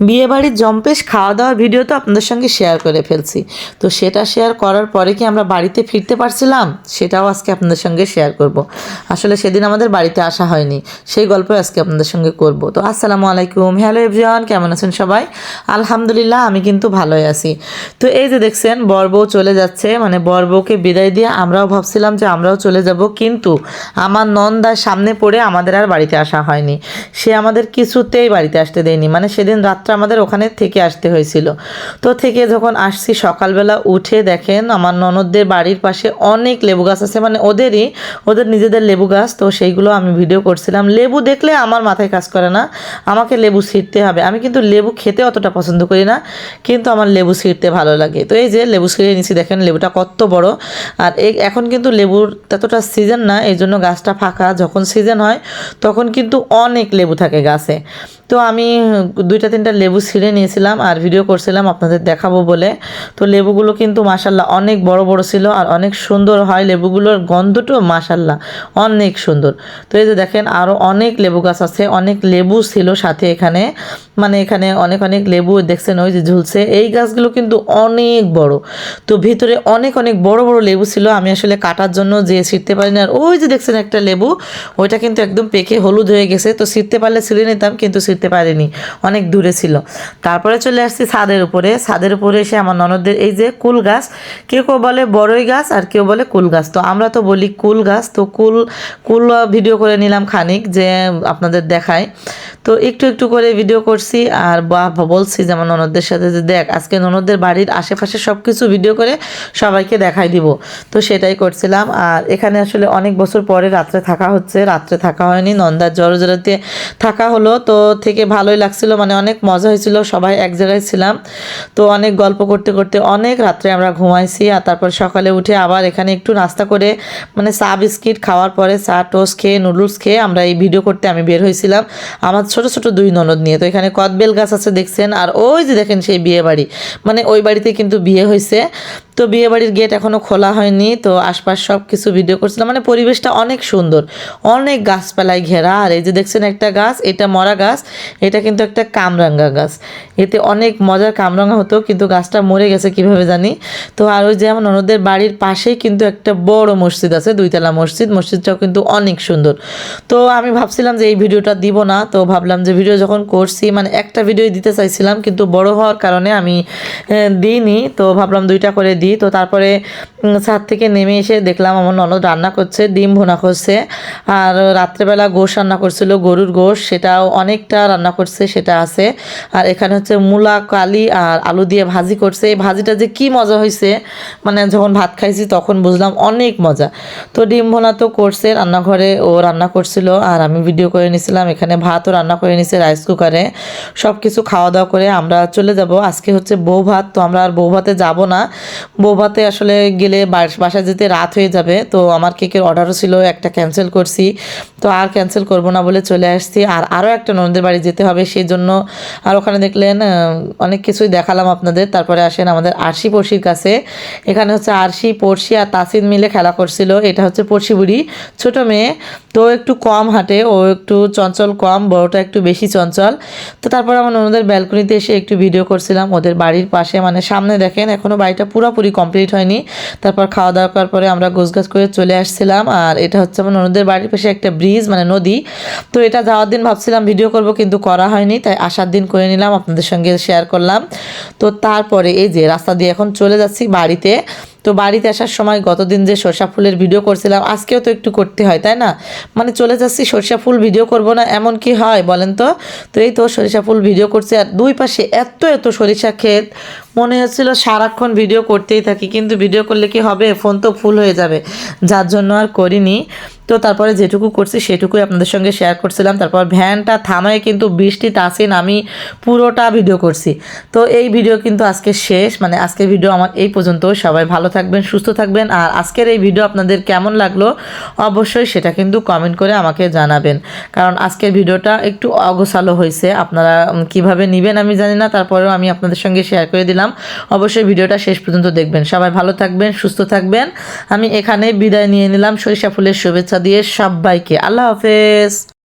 বিয়ে বাড়ির জম্পেশ খাওয়া দাওয়ার ভিডিও তো আপনাদের সঙ্গে শেয়ার করে ফেলছি। তো সেটা শেয়ার করার পরে কি আমরা বাড়িতে ফিরতে পারছিলাম? সেটাও আজকে আপনাদের সঙ্গে শেয়ার করব। আসলে সেদিন আমাদের বাড়িতে আসা হয়নি। সেই গল্প আজকে আপনাদের সঙ্গে করব। তো আসসালামু আলাইকুম। হ্যালো এভরিওয়ান কেমন আছেন সবাই? আলহামদুলিল্লাহ, আমি কিন্তু ভালোই আছি। তো এই যে দেখছেন বর বউ চলে যাচ্ছে। মানে বর বউকে বিদায় দিয়ে আমরাও ভাবছিলাম যে আমরাও চলে যাব, কিন্তু আমার নন্দার সামনে পড়ে আমাদের আর বাড়িতে আসা হয়নি। সে আমাদের কিছুতেই বাড়িতে আসতে দেয়নি। মানে সেদিন রাত্রে আমাদের ওখানে থেকে আসতে হয়েছিল। তো থেকে যখন আসছি সকালবেলা উঠে দেখেন আমার ননদদের বাড়ির পাশে অনেক লেবু গাছ আছে মানে ওদেরই, ওদের নিজেদের লেবু গাছ। তো সেইগুলো আমি ভিডিও করছিলাম। লেবু দেখলে আমার মাথায় কাজ করে না, আমাকে লেবু ছিঁড়তে হবে। আমি কিন্তু লেবু খেতে অতটা পছন্দ করি না, কিন্তু আমার লেবু ছিঁড়তে ভালো লাগে। তো এই যে লেবু ছিঁড়ে নিচ্ছি দেখেন লেবুটা কত বড়। আর এখন কিন্তু লেবুর ততটা সিজন না, এই জন্য গাছটা ফাঁকা। যখন সিজন হয়, তখন কিন্তু অনেক লেবু থাকে গাছে। তো আমি দুইটা, তিনটা লেবু ছিঁড়ে নিয়েছিলাম আর ভিডিও করছিলাম আপনাদের দেখাবো বলে। তো লেবুগুলো কিন্তু মাসাল্লাহ অনেক বড় বড় ছিল আর অনেক সুন্দর হয়। লেবুগুলোর গন্ধটাও মাসাল্লাহ অনেক সুন্দর। তো এই যে দেখেন আরও অনেক লেবু গাছ আছে, অনেক লেবু ছিল সাথে এখানে। মানে এখানে অনেক অনেক লেবু দেখছেন, ওই যে ঝুলছে। এই গাছগুলো কিন্তু অনেক বড়। তো ভিতরে অনেক অনেক বড় বড় লেবু ছিল, আমি আসলে কাটার জন্য যে ছিঁড়তে পারিনি। আর ওই যে দেখছেন একটা লেবু, ওইটা কিন্তু একদম পেকে হলুদ হয়ে গেছে। তো ছিঁড়তে পারলে ছিঁড়ে নিতাম, কিন্তু ছিঁড়তে পারিনি। অনেক দূরে ছিল। তারপরে চলে আসছি ছাদের উপরে। ছাদের উপরে এসে আমার ননদদের, এই যে কুল গাছ, কেউ কেউ বলে বড়ই গাছ আর কেউ বলে কুল গাছ। তো আমরা তো বলি কুল গাছ, তো কুল কুল ভিডিও করে নিলাম খানিক যে আপনাদের দেখায়। তো একটু একটু করে ভিডিও করছি। আর বা- বলছি যে আমার ননদদের সাথে যে দেখ, আজকে ননদদের বাড়ির আশেপাশে সব কিছু ভিডিও করে সবাইকে দেখাই দিব। তো সেটাই করছিলাম। আর এখানে আসলে অনেক বছর পরে রাত্রে থাকা হচ্ছে। রাত্রে থাকা হয়নি, নন্দার জড়জড়াতে থাকা হলো। তো থেকে ভালোই লাগছিল মানে অনেক মজা হয়েছিল। সবাই এক জায়গায় ছিলাম। তো অনেক গল্প করতে করতে অনেক রাত্রে আমরা ঘুমাইছি। আর তারপর সকালে উঠে আবার এখানে একটু নাস্তা করে মানে চা, বিস্কিট খাওয়ার পরে চা টোস্ট খেয়ে নুডলস খেয়ে আমরা এই ভিডিও করতে আমি বের হয়েছিলাম। আমার ছোট ছোট দুই ননদ নিয়ে। তো এখানে কদবেল গাছ আছে দেখছেন, আর ওই যে দেখেন সেই বিয়ে বাড়ি মানে ওই বাড়িতে কিন্তু বিয়ে হয়েছে তো বিয়ে বাড়ির গেট এখনও খোলা হয়নি, তো আশপাশ সব কিছু ভিডিও করছিলাম। মানে পরিবেশটা অনেক সুন্দর, অনেক গাছপালায় ঘেরা। আর এই যে দেখছেন একটা গাছ, এটা মরা গাছ, এটা কিন্তু একটা কামরাঙ্গা গাছ। এতে অনেক মজার কামরাঙ্গা হতো, কিন্তু গাছটা মরে গেছে কীভাবে জানি? তো আর ওই যেমন ননদের বাড়ির পাশেই কিন্তু একটা বড় মসজিদ আছে, দুইতলা মসজিদ। মসজিদটাও কিন্তু অনেক সুন্দর। তো আমি ভাবছিলাম যে এই ভিডিওটা দিব না, তো ভাবলাম যে ভিডিও যখন করছি মানে একটা ভিডিও দিতে চাইছিলাম, কিন্তু বড় হওয়ার কারণে আমি দিইনি। তো ভাবলাম দুইটা করে দিই। তো তারপরে ছাদ থেকে নেমে এসে দেখলাম আমার ননদ রান্না করছে, ডিম ভোনা করছে। আর রাত্রেবেলা গোশ রান্না করছিল, গরুর গোশ, সেটাও অনেকটা রান্না করছে, সেটা আছে। আর এখানে হচ্ছে মূলা, কালি আর আলু দিয়ে ভাজি করছে। এই ভাজিটা যে কি মজা হয়েছে মানে যখন ভাত খাইছি তখন বুঝলাম অনেক মজা। তো ডিম ভোনা তো করছে, রান্নাঘরে ও রান্না করছিল, আর আমি ভিডিও করে নিছিলাম, এখানে ভাতও রান্না করে নিছে রাইস কুকারে সব কিছু খাওয়া দাওয়া করে আমরা চলে যাব। আজকে হচ্ছে বউ ভাত তো আমরা আর বউ ভাতে যাব না। বউ ভাতে আসলে গেলে বাস- বাসায় যেতে রাত হয়ে যাবে, তো আমার কেকের অর্ডারও ছিল, একটা ক্যান্সেল করছি। তো আর ক্যান্সেল করব না বলে চলে আসছি। আর আরও একটা ননদের বাড়ি যেতে হবে সেই জন্য আর ওখানে দেখলেন অনেক কিছুই দেখালাম আপনাদের। তারপরে আসেন আমাদের আরশি পড়শির কাছে। এখানে হচ্ছে আরশি, পড়শি আর তাসিন মিলে খেলা করছিল। এটা হচ্ছে পড়শি বুড়ি, ছোট মেয়ে। তো একটু কম হাঁটে, ও একটু চঞ্চল কম, বড়টা একটু বেশি চঞ্চল। তো তারপর আমার ওনাদের ব্যালকনিতে এসে একটু ভিডিও করছিলাম। ওদের বাড়ির পাশে মানে সামনে দেখেন এখনও বাড়িটা পুরোপুরি কমপ্লিট হয়নি। তারপর খাওয়া দাওয়া করার পরে আমরা গোছগাছ করে চলে আসছিলাম। আর এটা হচ্ছে আমার ওনাদের বাড়ির পাশে একটা ব্রিজ মানে নদী। তো এটা যাওয়ার দিন ভাবছিলাম ভিডিও করব, কিন্তু করা হয়নি। তাই আসার দিন করে নিলাম, আপনাদের সঙ্গে শেয়ার করলাম। তো তারপরে এই যে রাস্তা দিয়ে এখন চলে যাচ্ছি বাড়িতে। তো বাড়িতে আসার সময় গতদিন যে সর্ষা ফুলের ভিডিও করছিলাম, আজকেও তো একটু করতে হয়, তাই না? মানে চলে যাচ্ছি, সর্ষা ফুল ভিডিও করব না, এমন কি হয় বলেন তো? তো এই তো সরিষা ফুল ভিডিও করছে, আর দুই পাশে এত এত সরিষা ক্ষেত, মনে হচ্ছিল সারাক্ষণ ভিডিও করতেই থাকি, কিন্তু ভিডিও করলে কি হবে? ফোন তো ফুল হয়ে যাবে, যার জন্য আর করিনি। তো তারপরে যেটুকু করছি সেটুকুই আপনাদের সঙ্গে শেয়ার করছিলাম। তারপর ভ্যানটা থামায় কিন্তু বৃষ্টি, তাসিন আমি পুরোটা ভিডিও করছি। তো এই ভিডিও কিন্তু আজকে শেষ। মানে আজকের ভিডিও আমার এই পর্যন্ত। সবাই ভালো থাকবেন, সুস্থ থাকবেন। আর আজকের এই ভিডিও আপনাদের কেমন লাগল অবশ্যই সেটা কিন্তু কমেন্ট করে আমাকে জানাবেন। কারণ আজকের ভিডিওটা একটু অগোছালো হয়েছে। আপনারা কীভাবে নেবেন আমি জানি না। তারপরেও আমি আপনাদের সঙ্গে শেয়ার করে দিলাম। অবশ্যই ভিডিওটা শেষ পর্যন্ত দেখবেন। সবাই ভালো থাকবেন, সুস্থ থাকবেন। আমি এখানে বিদায় নিয়ে নিলাম। সরিষা ফুলের শুভেচ্ছা দিয়ে সবাইকে। আল্লাহ হাফেজ।